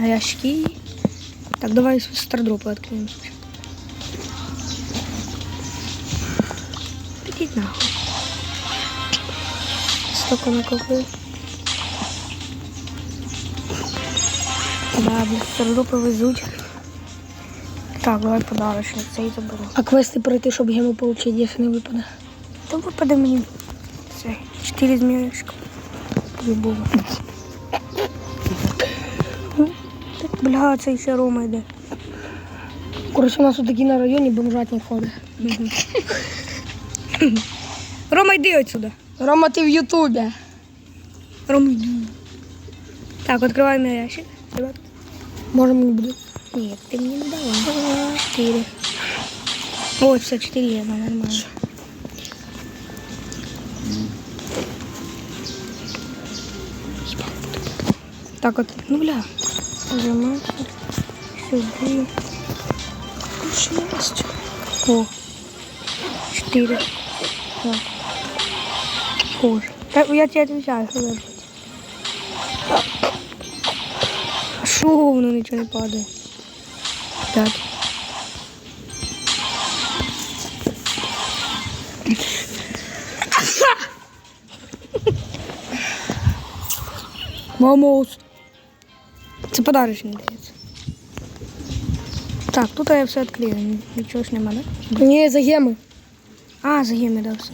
Ящики. Так, давай стардропы откроем. сначала. Нахуй. Столько накопил. Да, блин, стардропы везуть. Так, давай подарочник, цей заберу. А квести пройти, щоб гему отримати, якщо не випаде. То випаде мені цей. Чотири змієчка. Любого. бля, цей ще Рома йде. Коротше, у нас такі на районі бомжатні ходить. Рома, йди отсюда. Рома, ти в Ютубі. Рома, йди. Так, відкриваємо ящик. Ребят. Може мені буде. Нет, ты мне не дала. Четыре. Ой, все, четыре я нормально. Так вот, ну бля. O zaman şöyle bir şey basacağım. O. Stille. Ja. Gut. Jetzt hätte ich einfach. Schon noch nicht eine Bade. Das. Vamos. Це подарочний дається. Так, тут я все відкрию, нічого ж нема, да? Ні, за геми. А, за геми дав все.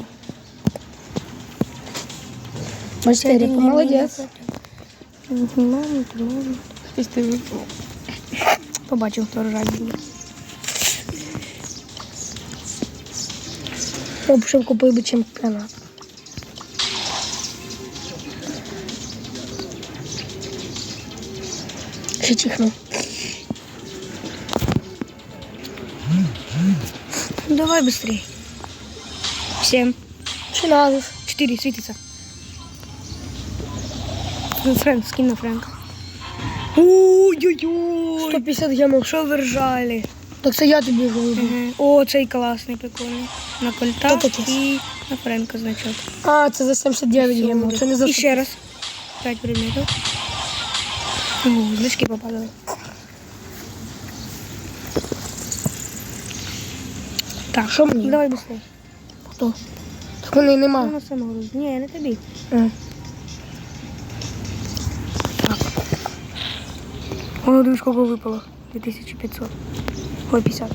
Бачите, Ріпа, молодець. Побачив, хто ржать буде. Я купив би чемпіонат. Ще чихнув. Ну, давай быстрее. Семь. Чи надо? Четыре светится. Ну, Фрэнк, скинь на Фрэнка. Ой-ой-ой. 150 гемов. Що ви ржали? Так це я тобі говорю. Ага. О, цей класний, прикольний. На кольта Хто такий? і на Френка значок. А, це за 79 гемов. Це не за І ще раз. П'ять предметів. Значки попадали. Так, Що мені? Давай быстрее. Хто? Так вони нема. Воно само роз... Ні, не тобі. А. О, дивись, сколько випало. 2500. Ой, 50.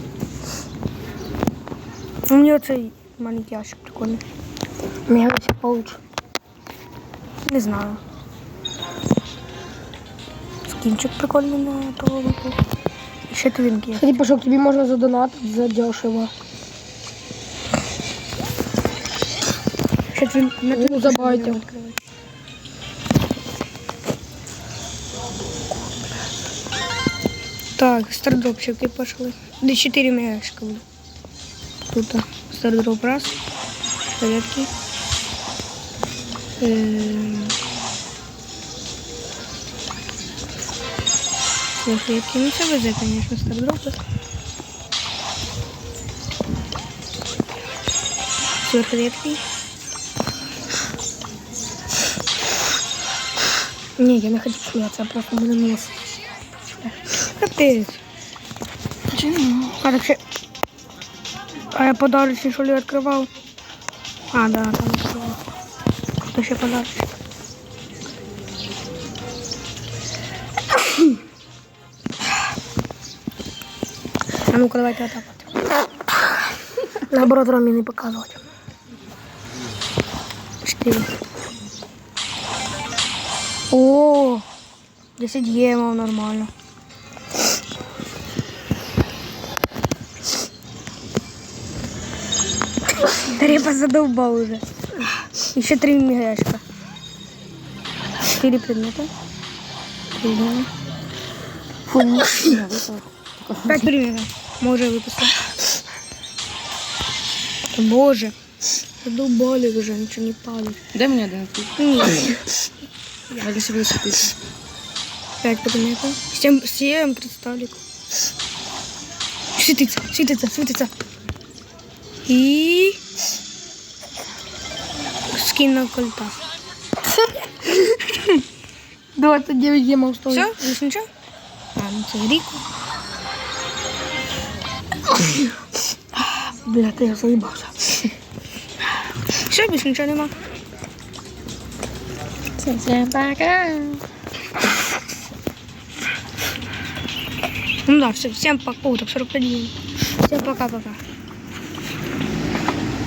У мене оцей маленький ящик прикольний. Мені все получше. Не знаю. Скінчик прикольний на того випав. І ще твінки. Кстати, Пашок, тобі можна задонатити за дешево. Ще твін... на Ну, твінки забайте. ще не відкривай. Так, стардропчики пошли. До 4 мегашка буде. Тут а, стардроп раз. Порядки. Ем. Сверхредки. Ну це везе, конечно, стардропи. Сверхредкий. Ні, я не хочу сміятися, я просто буду міс. Капець. А так. А я подарочний, що ли, відкривав? А, да, там відкривав. Хто ще подарочний? А ну-ка, давайте отак от. Наоборот, Ромі не показувати. Чотири. О, 10 ємов нормально. Тарепа задолбал уже. Еще три мегашка. Четыре предмета. Три предмета. Пять уже выпустили. Да Боже. Задолбали уже, ничего не палит. Дай мені один. Нет. Я для себе світити. Пять предметов. Семь, семь кристалликов. Светится, светится, светится. И скин на кольта. 29 гемов стоїть. Все? Ничего? ну це рік. Бля, ти я заїбався. Все, більше нічого нема. Всем пока. Ну да, все, всем пока. О, так 45 дней. Всем пока-пока.